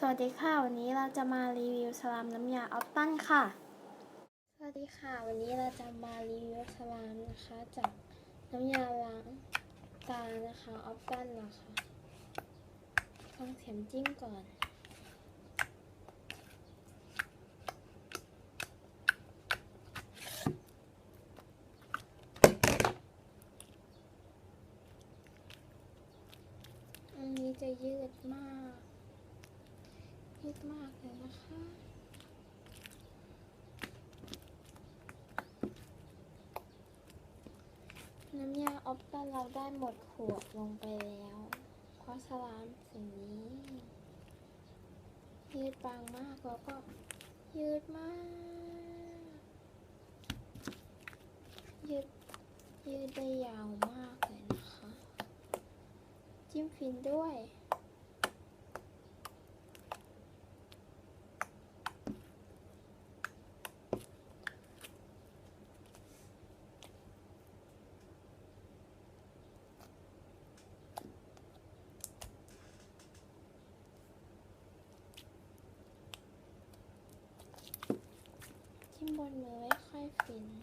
สวัสดีค่ะ วันนี้เราจะมารีวิวสลามน้ำยาออฟตันค่ะ สวัสดีค่ะ วันนี้เราจะมารีวิวสลามนะคะจากน้ำยาล้างตานะคะออฟตันนะคะฟังเสียงจิ้มก่อนอันนี้จะยืดมาก ยืดมากเลยนะคะน้ำยาออฟตันเราได้หมดขวดลงไปแล้ว เพราะสลามสิ่งนี้ ยืดบางมากแล้วก็ยืดมาก ยืดยืดได้ยาวมากเลยนะคะ จิ้มฟินด้วย จิ้มบนมือไม่ค่อยฟิน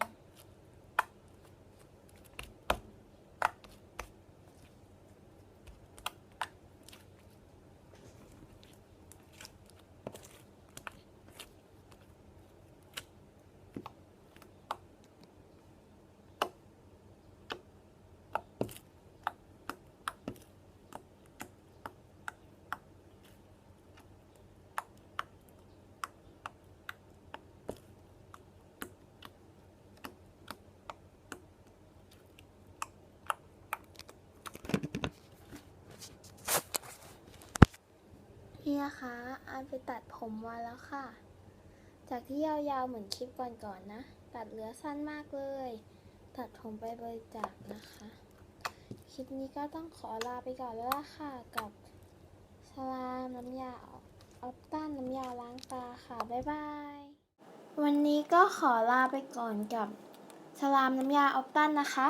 นี่นะคะอันไปตัดผมมาแล้วค่ะ จากที่ยาวๆเหมือนคลิปก่อนๆนะ ตัดเหลือสั้นมากเลย ตัดผมไปบริจาคนะคะ คลิปนี้ก็ต้องขอลาไปก่อนแล้วล่ะค่ะ กับสลามน้ำยาออฟตันน้ำยาล้างตาค่ะ บ๊ายบาย วันนี้ก็ขอลาไปก่อนกับสลามน้ำยาออฟตันนะคะ